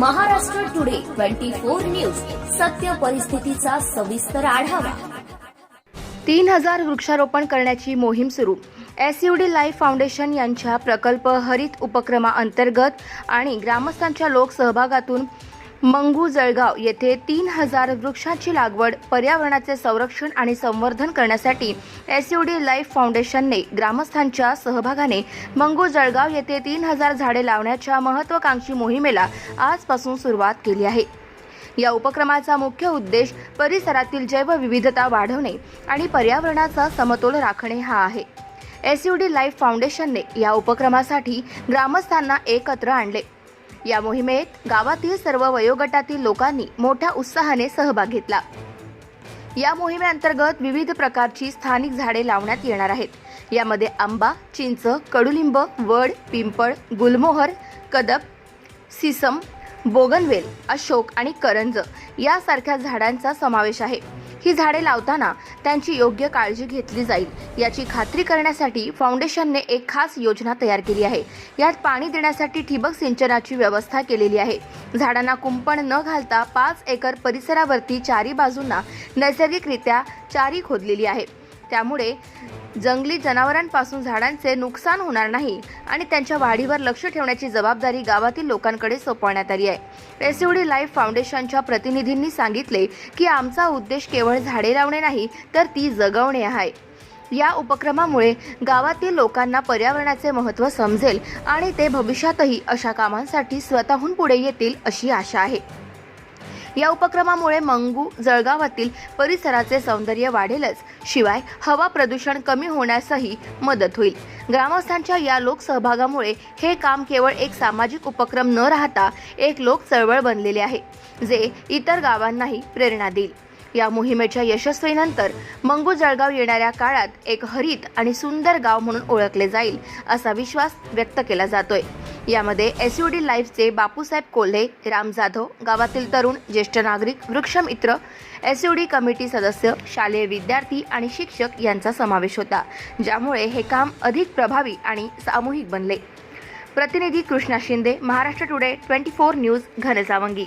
Twenty four news. सत्य परिस्थितीचा सविस्तर आढावा. तीन हजार वृक्षारोपण करण्याची मोहीम सुरू. S U D life foundation यांच्या प्रकल्प हरित उपक्रमाअंतर्गत आणि ग्रामस्थांच्या लोकसहभागातून मंगू जळगाव येथे तीन हजार वृक्षांची लागवड पर्यावरणाचे संरक्षण आणि संवर्धन करण्यासाठी एस यू डी लाईफ फाउंडेशनने ग्रामस्थांच्या सहभागाने मंगू जळगाव येथे तीन हजार झाडे लावण्याच्या महत्वाकांक्षी मोहिमेला आजपासून सुरुवात केली आहे. या उपक्रमाचा मुख्य उद्देश परिसरातील जैवविविधता वाढवणे आणि पर्यावरणाचा समतोल राखणे हा आहे. एस यू डी लाईफ फाउंडेशनने या उपक्रमासाठी ग्रामस्थांना एकत्र आणले. या मोहिमेत गावातील सर्व वयोगटातील लोकांनी मोठ्या उत्साहाने सहभाग घेतला. या मोहिमेअंतर्गत विविध प्रकारची स्थानिक झाडे लावण्यात येणार आहेत. यामध्ये आंबा चिंच कडुलिंब वड पिंपळ गुलमोहर कदब सिसम बोगनवेल अशोक आणि करंज यासारख्या झाडांचा समावेश आहे. ही झाडे लावताना त्यांची योग्य काळजी घेतली जाईल. याची खात्री करण्यासाठी फाउंडेशनने एक खास योजना तयार केली आहे. यात पाणी देण्यासाठी ठिबक सिंचनाची व्यवस्था केलेली आहे. झाडांना कुंपण न घालता पाच एकर परिसरावरती चारी बाजूंना नैसर्गिकरित्या चारी खोदलेली आहे. त्यामुळे जंगली जनावरांपासून झाडांचे नुकसान होणार नाही आणि त्यांच्या वाढीवर लक्ष ठेवण्याची जबाबदारी गावातील लोकांकडे सोपवण्यात आली आहे. एसयूडी लाईफ फाउंडेशनच्या प्रतिनिधींनी सांगितले की आमचा उद्देश केवळ झाडे लावणे नाही तर ती जगवणे आहे. या उपक्रमामुळे गावातील लोकांना पर्यावरणाचे महत्त्व समजेल आणि ते भविष्यातही अशा कामांसाठी स्वतःहून पुढे येतील अशी आशा आहे. या उपक्रमामुळे मंगू जळगावातील परिसराचे सौंदर्य वाढेलच. शिवाय हवा प्रदूषण कमी होण्यासही मदत होईल. ग्रामस्थांच्या या लोकसहभागामुळे हे काम केवळ एक सामाजिक उपक्रम न राहता एक लोक चळवळ बनलेले आहे जे इतर गावांनाही प्रेरणा देईल. या मोहिमेच्या यशस्वीनंतर मंगू जळगाव येणाऱ्या काळात एक हरित आणि सुंदर गाव म्हणून ओळखले जाईल असा विश्वास व्यक्त केला जातोय. यामध्ये एस यू डी लाईफचे बापूसाहेब कोल्हे राम जाधव गावातील तरुण ज्येष्ठ नागरिक वृक्षमित्र एस यू डी कमिटी सदस्य शालेय विद्यार्थी आणि शिक्षक यांचा समावेश होता ज्यामुळे हे काम अधिक प्रभावी आणि सामूहिक बनले. प्रतिनिधी Krishna Shinde Maharashtra today twenty four news Ghansawangi.